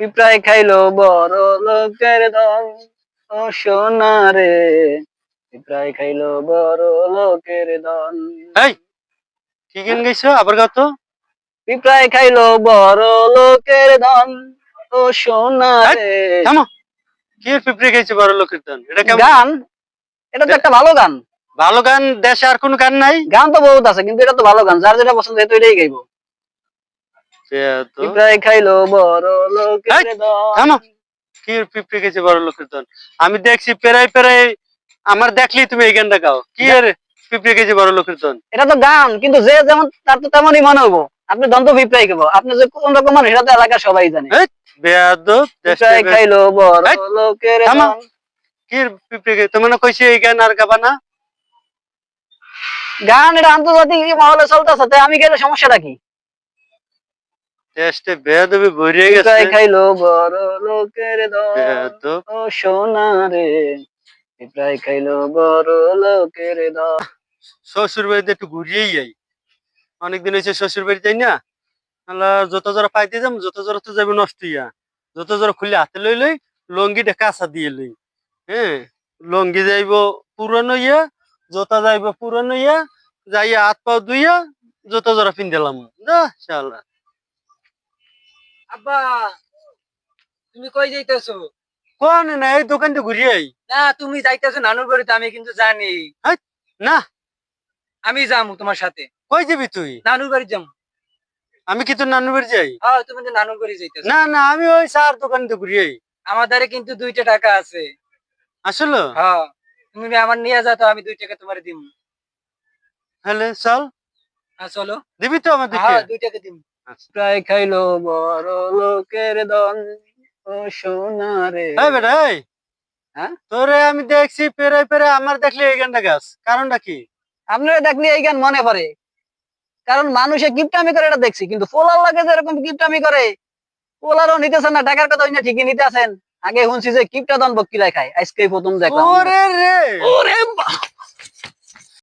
পিঁপড়ায় খাইলো বড় লোকের দল। ও সোনা রে পিঁপড়ায় খাইলো বড় লোকের এই কি গান গাইছো? আবার গাও তো। পিঁপড়ায় খাইলো বড় লোকের ধন ও সোনা রে থামো। কি পিঁপড়ে গাইছে বড় লোকের গান এটা কেমন? গান? এটা তো একটা ভালো গান। ভালো গান দেশে আর কোন গান নাই? গান তো বহুত আছে কিন্তু এটা তো ভালো গান। যার যেটা পছন্দ হয় এটাই গাইবো। পিঁপড়ায় খাইলো বড় লোকের এই, ধন থামো। কি পিঁপড়ে গেছে বড় লোকের গান আমি দেখছি পেরাই পেরাই আমার দেখলি তুমি এই গানটা গাও। কি এর পিঁপড়ে গেছে বড় লোকের গান এটা তো গান কিন্তু যে যেমন তার তো তেমনই মনে হব। আপনি দন্ত পিঁপড়াই খাব আপনি যে কোন রকম মানুষ সেটা তো এলাকার সবাই জানে। বেয়াদব দেশে পিঁপড়ায় খাইলো বড় এই, লোকের থামো। ধন কি পিঁপড়ে গেছে তোমার কইছে এই গান আর গাবা না? গান এটা আন্তর্জাতিক মহলে চলতেছে আমি গেলে সমস্যাটা কি? দেশে বেয়াদবি ভরিয়ে গেছে। খাইলো বড় লোকের বেয়াদব। ও সোনা রে পিঁপড়ায় খাইলো বড় লোকের দল। শ্বশুর বাড়িতে একটু ঘুরিয়েই যাই অনেকদিন হয়েছে শ্বশুর বাড়ি যাই না যত জোড়া পাইতে যাম যত জোড়া তো যাবে নষ্ট হইয়া। যত জোড়া খুলে হাতে লই লই লঙ্গিটা কাঁচা দিয়ে লই। হ্যাঁ লঙ্গি যাইব পুরানো ইয়া জোতা যাইব পুরানো ইয়া যাইয়া হাত পাও ধুইয়া যত জোড়া পিন দিলাম যা শালা আব্বা তুমি কই যাইতেছো? কোন না এই দোকানটা ঘুরিয়ে না তুমি যাইতেছো নানুর বাড়িতে আমি কিন্তু জানি। না। আমি যাব তোমার সাথে। কই যাবি তুই? নানুর বাড়ি যাব আমি কি তোর নানু বাড়ি যাই? হ্যাঁ তুমি তো নানুর বাড়ি যাইতেছো। না না আমি ওই চার দোকানটা ঘুরিয়ে আমার দ্বারে কিন্তু দুইটা টাকা আছে। আসলে? হ্যাঁ তুমি আমার নিয়ে যাও তো আমি দুই টাকা তোমার দিব হ্যালে চল। হ্যাঁ চলো। দিবি তো আমার হ্যাঁ দুই টাকা দিব প্রায় খাইলো বড় লোকের দল ও সোনা রে। এই বেটা এই। হ্যাঁ? তোরে আমি দেখছি পেরে পেরে আমার দেখলে এই গানটা গাছ কারণটা কি? আপনারা দেখলে এই গান মনে পড়ে। কারণ মানুষে কিপটামি করে এটা দেখছি কিন্তু পোলার লাগে যেরকম কিপটামি করে পোলারও নিতেছেন না টাকার কথা না ঠিকই নিতে আছেন। আগে শুনছি যে কিপটা দন বক্কিলাই খায় আজকে প্রথম দেখলাম। ওরে রে। ওরে